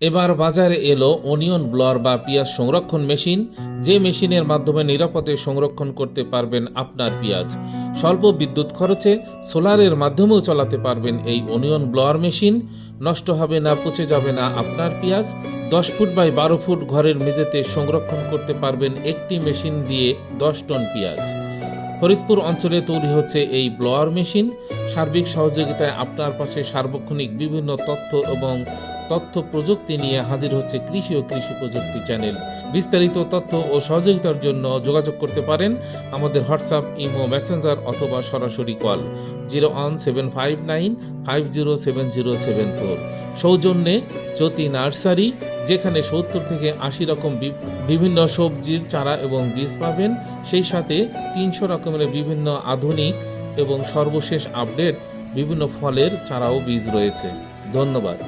এবার বাজারে এলো অনিয়ন ব্লোয়ার বা পেঁয়াজ সংরক্ষণ মেশিন। যে মেশিনের মাধ্যমে নিরাপদে সংরক্ষণ করতে পারবেন আপনার পেঁয়াজ। স্বল্প বিদ্যুৎ খরচে সোলারের মাধ্যমেও চালাতে পারবেন এই অনিয়ন ব্লোয়ার মেশিন। নষ্ট হবে না, পচে যাবে না আপনার পেঁয়াজ। দশ ফুট বাই বারো ফুট ঘরের মেঝেতে সংরক্ষণ করতে পারবেন একটি মেশিন দিয়ে দশ টন পেঁয়াজ। ফরিদপুর অঞ্চলে তৈরি হচ্ছে এই ব্লোয়ার মেশিন। সার্বিক সহযোগিতায় আপনার পাশে সার্বক্ষণিক বিভিন্ন তথ্য এবং তথ্য প্রযুক্তি নিয়ে হাজির হচ্ছে কৃষি ও কৃষি প্রযুক্তি চ্যানেল। বিস্তারিত তথ্য ও সহযোগিতার জন্য যোগাযোগ করতে পারেন আমাদের হোয়াটসঅ্যাপ, ইমো, মেসেঞ্জার অথবা সরাসরি call zero one seven five nine five zero seven zero seven four. সৌজন্যে জ্যোতি নার্সারি, যেখানে সত্তর থেকে আশি রকম বিভিন্ন সবজির চারা এবং বীজ পাবেন। সেই সাথে তিনশো রকমের বিভিন্ন আধুনিক এবং সর্বশেষ আপডেট বিভিন্ন ফলের চারা ও বীজ রয়েছে। ধন্যবাদ।